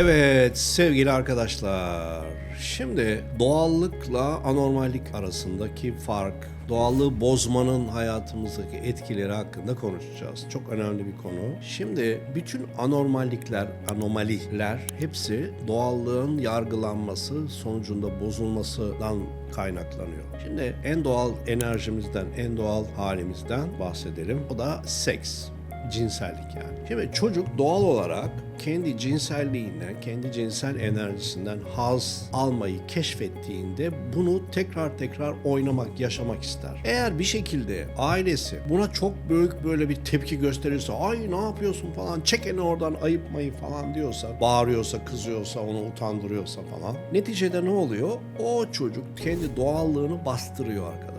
Evet sevgili arkadaşlar. Şimdi doğallıkla anormallik arasındaki fark, doğallığı bozmanın hayatımızdaki etkileri hakkında konuşacağız. Çok önemli bir konu. Şimdi bütün anormallikler, anomaliler hepsi doğallığın yargılanması sonucunda bozulmasından kaynaklanıyor. Şimdi en doğal enerjimizden, en doğal halimizden bahsedelim. O da seks cinsellik yani. Şimdi çocuk doğal olarak kendi cinselliğinden, kendi cinsel enerjisinden haz almayı keşfettiğinde bunu tekrar tekrar oynamak, yaşamak ister. Eğer bir şekilde ailesi buna çok büyük böyle bir tepki gösterirse, ay ne yapıyorsun falan, çek elini oradan ayıp mayıp falan diyorsa, bağırıyorsa, kızıyorsa, onu utandırıyorsa falan. Neticede ne oluyor? O çocuk kendi doğallığını bastırıyor arkadaşlar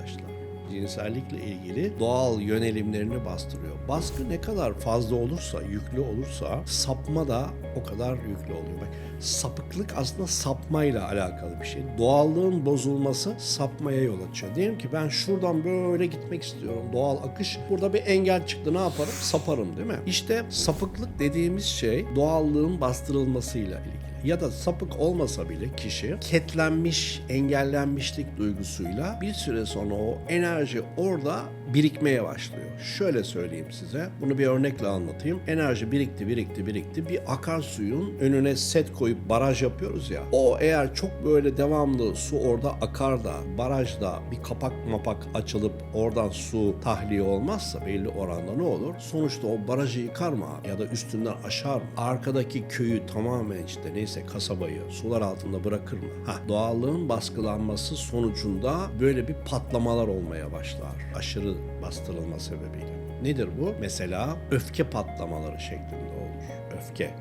cinsellikle ilgili doğal yönelimlerini bastırıyor. Baskı ne kadar fazla olursa, yüklü olursa sapma da o kadar yüklü oluyor. Bak, sapıklık aslında sapmayla alakalı bir şey. Doğallığın bozulması sapmaya yol açıyor. Diyelim ki ben şuradan böyle gitmek istiyorum. Doğal akış. Burada bir engel çıktı. Ne yaparım? Saparım değil mi? İşte sapıklık dediğimiz şey doğallığın bastırılmasıyla ilgili ya da sapık olmasa bile kişi ketlenmiş, engellenmişlik duygusuyla bir süre sonra o enerji orada birikmeye başlıyor. Şöyle söyleyeyim size, bunu bir örnekle anlatayım. Enerji birikti, birikti, birikti. Bir akarsuyun önüne set koyup baraj yapıyoruz ya. O eğer çok böyle devamlı su orada akar da barajda bir kapak mapak açılıp oradan su tahliye olmazsa belli oranda ne olur? Sonuçta o barajı yıkar mı ya da üstünden aşar mı? Arkadaki köyü tamamen işte neyse kasabayı sular altında bırakır mı? Ha, doğallığın baskılanması sonucunda böyle bir patlamalar olmaya başlar. Aşırı bastırılma sebebiyle. Nedir bu? Mesela öfke patlamaları şeklinde olur. Öfke.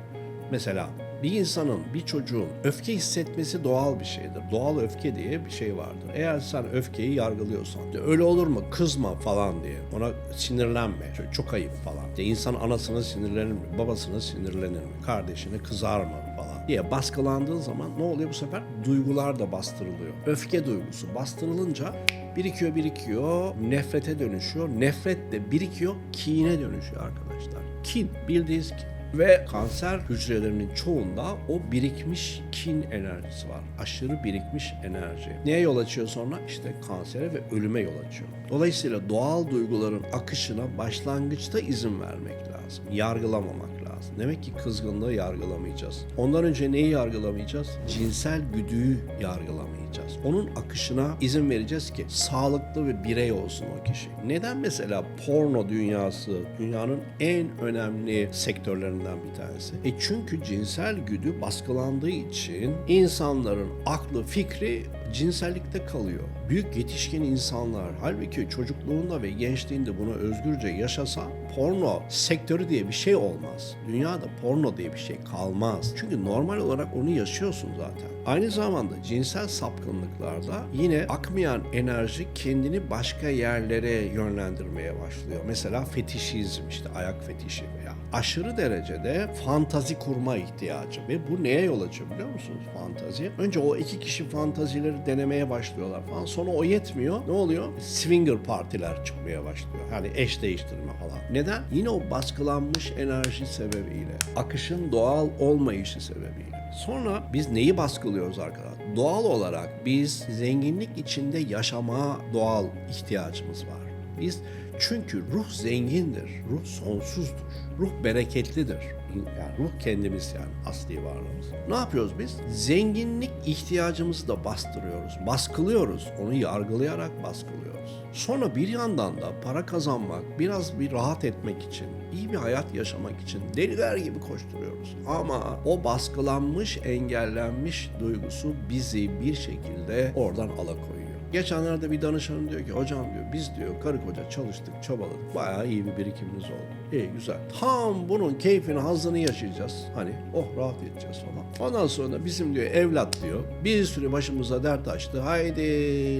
Mesela bir insanın, bir çocuğun öfke hissetmesi doğal bir şeydir. Doğal öfke diye bir şey vardır. Eğer sen öfkeyi yargılıyorsan, "Ya öyle olur mu, kızma falan diye, ona sinirlenme, çok, ayıp falan. Ya insan anasına sinirlenir mi, babasına sinirlenir mi, kardeşine kızar mı falan diye baskılandığın zaman ne oluyor bu sefer? Duygular da bastırılıyor. Öfke duygusu bastırılınca birikiyor birikiyor, nefrete dönüşüyor. Nefret de birikiyor, kine dönüşüyor arkadaşlar. Kin, bildiğiniz kin. Ve kanser hücrelerinin çoğunda o birikmiş kin enerjisi var. Aşırı birikmiş enerji. Neye yol açıyor sonra? İşte kansere ve ölüme yol açıyor. Dolayısıyla doğal duyguların akışına başlangıçta izin vermek lazım. Yargılamamak lazım. Demek ki kızgınlığı yargılamayacağız. Ondan önce neyi yargılamayacağız? Cinsel güdüyü yargılamayacağız. Onun akışına izin vereceğiz ki sağlıklı ve birey olsun o kişi. Neden mesela porno dünyası dünyanın en önemli sektörlerinden bir tanesi? E çünkü cinsel güdü baskılandığı için insanların aklı, fikri cinsellikte kalıyor. Büyük yetişkin insanlar halbuki çocukluğunda ve gençliğinde bunu özgürce yaşasa porno sektörü diye bir şey olmaz. Dünyada porno diye bir şey kalmaz. Çünkü normal olarak onu yaşıyorsun zaten. Aynı zamanda cinsel sapkınlıklarda yine akmayan enerji kendini başka yerlere yönlendirmeye başlıyor. Mesela fetişizm işte ayak fetişi veya aşırı derecede fantazi kurma ihtiyacı ve bu neye yol açıyor biliyor musunuz fantazi? Önce o iki kişi fantazileri denemeye başlıyorlar falan. Sonra o yetmiyor. Ne oluyor? Swinger partiler çıkmaya başlıyor. Yani eş değiştirme falan. Neden? Yine o baskılanmış enerji sebebiyle. Akışın doğal olmayışı sebebiyle. Sonra biz neyi baskılıyoruz arkadaşlar? Doğal olarak biz zenginlik içinde yaşama doğal ihtiyacımız var. Biz çünkü ruh zengindir, ruh sonsuzdur, ruh bereketlidir. Yani ruh kendimiz yani asli varlığımız. Ne yapıyoruz biz? Zenginlik ihtiyacımızı da bastırıyoruz, baskılıyoruz. Onu yargılayarak baskılıyoruz. Sonra bir yandan da para kazanmak, biraz bir rahat etmek için, iyi bir hayat yaşamak için deliler gibi koşturuyoruz. Ama o baskılanmış, engellenmiş duygusu bizi bir şekilde oradan alakoyuyor. Geçenlerde bir danışanım diyor ki hocam diyor biz diyor karı koca çalıştık çabaladık bayağı iyi bir birikimimiz oldu. İyi güzel. Tam bunun keyfini hazını yaşayacağız. Hani oh rahat edeceğiz falan. Ondan sonra bizim diyor evlat diyor bir sürü başımıza dert açtı. Haydi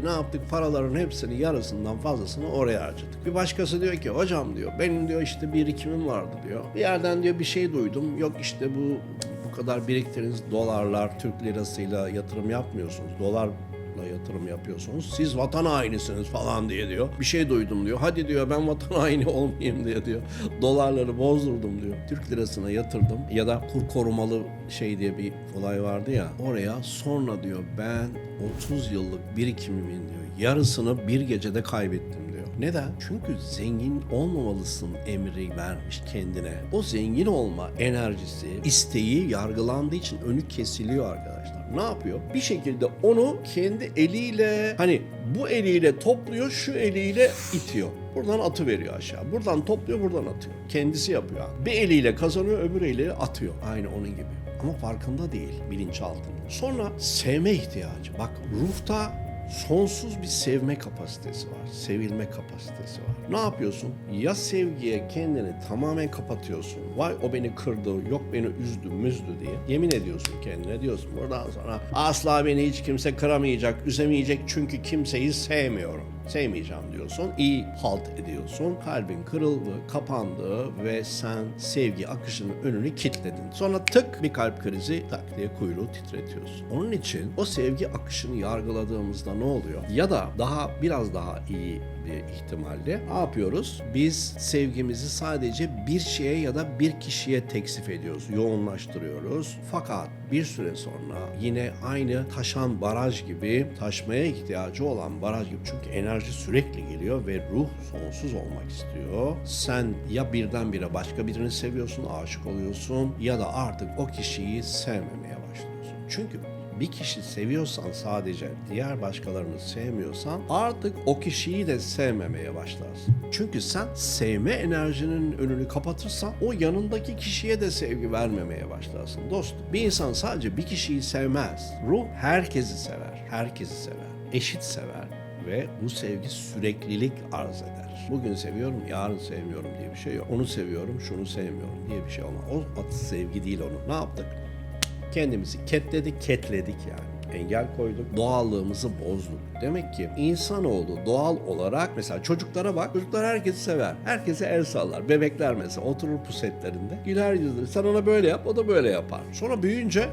ne yaptık paraların hepsini yarısından fazlasını oraya harcadık. Bir başkası diyor ki hocam diyor benim diyor işte birikimim vardı diyor. Bir yerden diyor bir şey duydum. Yok işte bu bu kadar biriktiriniz dolarlar Türk lirasıyla yatırım yapmıyorsunuz. Dolar dolarla yatırım yapıyorsunuz. Siz vatan hainisiniz falan diye diyor. Bir şey duydum diyor. Hadi diyor ben vatan haini olmayayım diye diyor. Dolarları bozdurdum diyor. Türk lirasına yatırdım ya da kur korumalı şey diye bir olay vardı ya. Oraya sonra diyor ben 30 yıllık birikimimin diyor yarısını bir gecede kaybettim. Neden? Çünkü zengin olmamalısın emri vermiş kendine. O zengin olma enerjisi, isteği yargılandığı için önü kesiliyor arkadaşlar. Ne yapıyor? Bir şekilde onu kendi eliyle hani bu eliyle topluyor, şu eliyle itiyor. Buradan atı veriyor aşağı. Buradan topluyor, buradan atıyor. Kendisi yapıyor. Bir eliyle kazanıyor, öbür eliyle atıyor. Aynı onun gibi. Ama farkında değil bilinçaltında. Sonra sevme ihtiyacı. Bak ruhta sonsuz bir sevme kapasitesi var. Sevilme kapasitesi var. Ne yapıyorsun? Ya sevgiye kendini tamamen kapatıyorsun. Vay o beni kırdı, yok beni üzdü, müzdü diye. Yemin ediyorsun kendine diyorsun. Buradan sonra asla beni hiç kimse kıramayacak, üzemeyecek çünkü kimseyi sevmiyorum. Sevmeyeceğim diyorsun. İyi halt ediyorsun. Kalbin kırıldı, kapandı ve sen sevgi akışının önünü kilitledin. Sonra tık bir kalp krizi tak diye kuyruğu titretiyorsun. Onun için o sevgi akışını yargıladığımızda ne oluyor? Ya da daha biraz daha iyi bir ihtimalle ne yapıyoruz? Biz sevgimizi sadece bir şeye ya da bir kişiye teksif ediyoruz, yoğunlaştırıyoruz. Fakat bir süre sonra yine aynı taşan baraj gibi taşmaya ihtiyacı olan baraj gibi çünkü enerji sürekli geliyor ve ruh sonsuz olmak istiyor. Sen ya birdenbire başka birini seviyorsun, aşık oluyorsun ya da artık o kişiyi sevmemeye başlıyorsun. Çünkü bir kişi seviyorsan sadece diğer başkalarını sevmiyorsan artık o kişiyi de sevmemeye başlarsın. Çünkü sen sevme enerjinin önünü kapatırsan o yanındaki kişiye de sevgi vermemeye başlarsın dost. Bir insan sadece bir kişiyi sevmez. Ruh herkesi sever. Herkesi sever. Eşit sever ve bu sevgi süreklilik arz eder. Bugün seviyorum, yarın sevmiyorum diye bir şey yok. Onu seviyorum, şunu sevmiyorum diye bir şey olmaz. O sevgi değil onu. Ne yaptık? Kendimizi ketledik, ketledik yani. Engel koyduk, doğallığımızı bozduk. Demek ki insanoğlu doğal olarak mesela çocuklara bak, çocuklar herkesi sever. Herkese el sallar. Bebekler mesela oturur pusetlerinde. Güler yüzlü. Sen ona böyle yap, o da böyle yapar. Sonra büyüyünce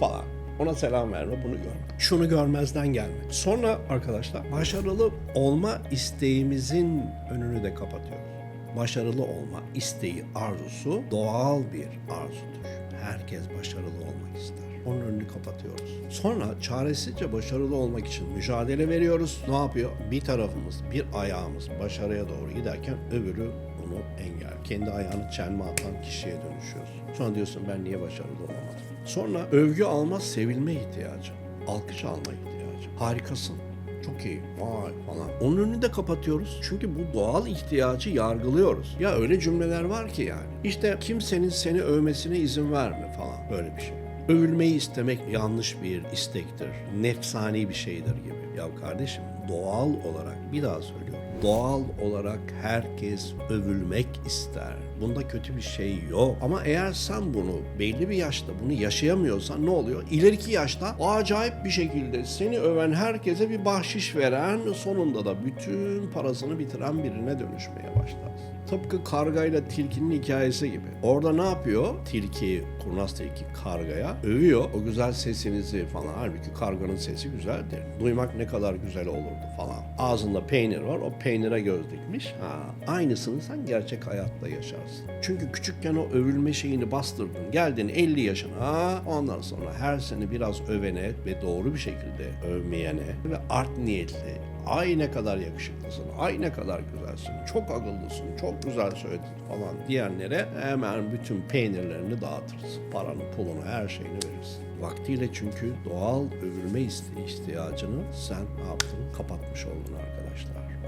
falan. Ona selam verme, bunu görme. Şunu görmezden gelme. Sonra arkadaşlar başarılı olma isteğimizin önünü de kapatıyoruz. Başarılı olma isteği, arzusu doğal bir arzudur. Herkes başarılı olmak ister. Onun önünü kapatıyoruz. Sonra çaresizce başarılı olmak için mücadele veriyoruz. Ne yapıyor? Bir tarafımız, bir ayağımız başarıya doğru giderken öbürü bunu engel. Kendi ayağını çelme atan kişiye dönüşüyorsun. Sonra diyorsun ben niye başarılı olamadım? Sonra övgü alma, sevilme ihtiyacı. Alkış alma ihtiyacı. Harikasın. Çok iyi. Vay falan. Onun önünü de kapatıyoruz. Çünkü bu doğal ihtiyacı yargılıyoruz. Ya öyle cümleler var ki yani. İşte kimsenin seni övmesine izin verme falan. Böyle bir şey. Övülmeyi istemek yanlış bir istektir. Nefsani bir şeydir gibi. Ya kardeşim doğal olarak bir daha söylüyorum. Doğal olarak herkes övülmek ister. Bunda kötü bir şey yok. Ama eğer sen bunu belli bir yaşta bunu yaşayamıyorsan ne oluyor? İleriki yaşta o acayip bir şekilde seni öven herkese bir bahşiş veren sonunda da bütün parasını bitiren birine dönüşmeye başlarsın. Tıpkı kargayla tilkinin hikayesi gibi. Orada ne yapıyor? Tilki, kurnaz tilki kargaya övüyor. O güzel sesinizi falan. Halbuki karganın sesi güzeldir. Duymak ne kadar güzel olurdu falan. Ağzında peynir var. O peynire göz dikmiş. Ha, aynısını sen gerçek hayatta yaşarsın. Çünkü küçükken o övülme şeyini bastırdın. Geldin 50 yaşına. Ondan sonra her sene biraz övene ve doğru bir şekilde övmeyene ve art niyetli ay ne kadar yakışıklısın, ay ne kadar güzelsin, çok akıllısın, çok güzel söyledin falan diyenlere hemen bütün peynirlerini dağıtırsın. Paranı, pulunu, her şeyini verirsin. Vaktiyle çünkü doğal övülme ihtiyacını sen ne yaptın? Kapatmış oldun arkadaşlar.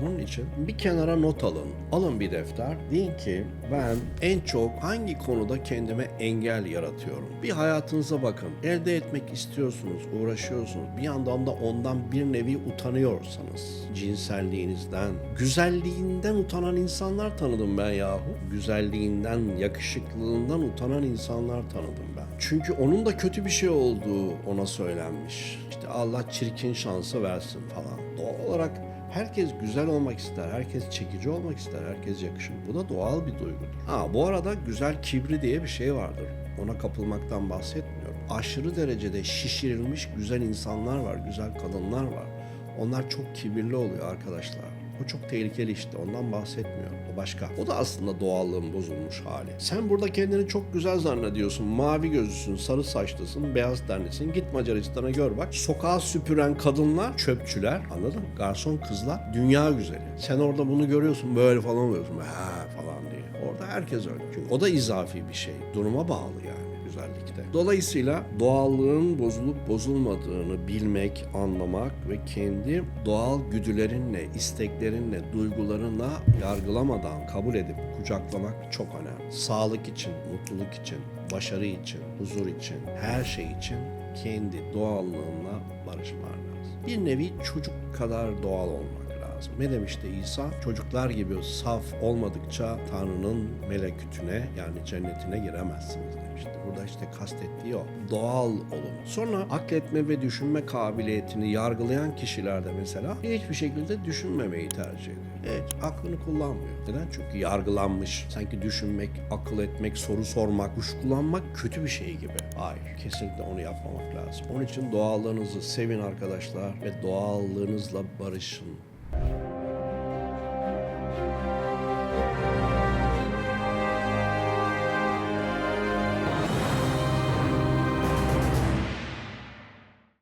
Onun için bir kenara not alın. Alın bir defter. Deyin ki ben en çok hangi konuda kendime engel yaratıyorum? Bir hayatınıza bakın. Elde etmek istiyorsunuz, uğraşıyorsunuz. Bir yandan da ondan bir nevi utanıyorsanız. Cinselliğinizden, güzelliğinden utanan insanlar tanıdım ben yahu. Güzelliğinden, yakışıklılığından utanan insanlar tanıdım ben. Çünkü onun da kötü bir şey olduğu ona söylenmiş. İşte Allah çirkin şansı versin falan. Doğal olarak Herkes güzel olmak ister, herkes çekici olmak ister, herkes yakışıklı. Bu da doğal bir duygudur. Ha bu arada güzel kibri diye bir şey vardır. Ona kapılmaktan bahsetmiyorum. aşırı derecede şişirilmiş güzel insanlar var, güzel kadınlar var. Onlar çok kibirli oluyor arkadaşlar. O çok tehlikeli işte ondan bahsetmiyorum. O başka. O da aslında doğallığın bozulmuş hali. Sen burada kendini çok güzel zannediyorsun. Mavi gözlüsün, sarı saçlısın, beyaz tenlisin. Git Macaristan'a gör bak. Sokağa süpüren kadınlar, çöpçüler anladın? Garson kızlar dünya güzeli. Sen orada bunu görüyorsun böyle falan oluyorsun. Ha falan diye. Orada herkes öyle. Çünkü o da izafi bir şey. Duruma bağlı yani güzellikte. Dolayısıyla doğallığın bozulup bozulmadığını bilmek, anlamak ve kendi doğal güdülerinle, isteklerinle, duygularınla yargılamadan kabul edip kucaklamak çok önemli. Sağlık için, mutluluk için, başarı için, huzur için, her şey için kendi doğallığınla barışman lazım. Bir nevi çocuk kadar doğal olmak lazım. Ne demişti İsa? Çocuklar gibi saf olmadıkça Tanrı'nın melekütüne yani cennetine giremezsiniz. Burada işte kastettiği o. Doğal olun. Sonra akletme ve düşünme kabiliyetini yargılayan kişilerde mesela hiçbir şekilde düşünmemeyi tercih ediyor. Evet, aklını kullanmıyor. Neden? Çünkü yargılanmış. Sanki düşünmek, akıl etmek, soru sormak, kuşkulanmak kötü bir şey gibi. Hayır, kesinlikle onu yapmamak lazım. Onun için doğallığınızı sevin arkadaşlar ve doğallığınızla barışın.